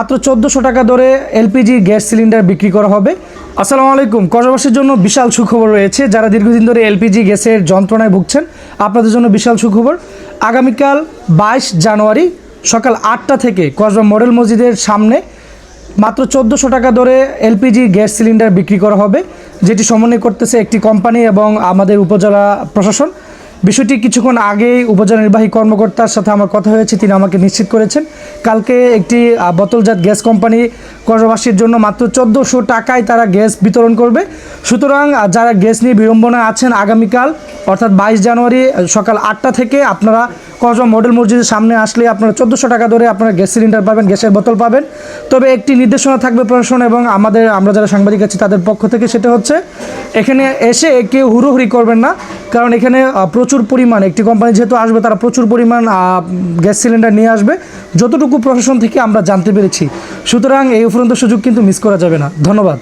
মাত্র চোদ্দোশো টাকা দরে এলপিজি গ্যাস সিলিন্ডার বিক্রি করা হবে। আসসালামু আলাইকুম। কসবাসীর জন্য বিশাল সুখবর রয়েছে। যারা দীর্ঘদিন ধরে এলপিজি গ্যাসের যন্ত্রণায় ভুগছেন, আপনাদের জন্য বিশাল সুখবর। আগামীকাল বাইশ জানুয়ারি সকাল আটটা থেকে কসবা মডেল মসজিদের সামনে মাত্র চোদ্দোশো টাকা দরে এলপিজি গ্যাস সিলিন্ডার বিক্রি করা হবে, যেটি সমন্বয় করতেছে একটি কোম্পানি এবং আমাদের উপজেলা প্রশাসন। বিষয়টি কিছুক্ষণ আগে উপজেলা নির্বাহী কর্মকর্তার সাথে আমার কথা হয়েছে। তিনি আমাকে নিশ্চিত করেছেন। কালকে একটি বোতলজাত গ্যাস কোম্পানি কর্মবাসীর জন্য মাত্র চোদ্দোশো টাকায় তারা গ্যাস বিতরণ করবে। সুতরাং যারা গ্যাস নিয়ে বিড়ম্বনা আছেন, আগামীকাল, অর্থাৎ বাইশ জানুয়ারি সকাল আটটা থেকে আপনারা কসবা মডেল মসজিদের সামনে আসলে আপনারা চোদ্দোশো টাকা ধরে আপনারা গ্যাস সিলিন্ডার পাবেন, গ্যাসের বোতল পাবেন। তবে একটি নির্দেশনা থাকবে প্রশাসন এবং আমাদের, আমরা যারা সাংবাদিক আছি তাদের পক্ষ থেকে, সেটা হচ্ছে এখানে এসে কেউ হুড়োহুড়ি করবেন না, কারণ এখানে প্রচুর পরিমাণ, একটি কোম্পানি যেহেতু আসবে, তারা প্রচুর পরিমাণ গ্যাস সিলিন্ডার নিয়ে আসবে। যতটুকু প্রশাসন থেকে আমরা জানতে পেরেছি, সুতরাং এই উপরন্ত সুযোগ কিন্তু মিস করা যাবে না। ধন্যবাদ।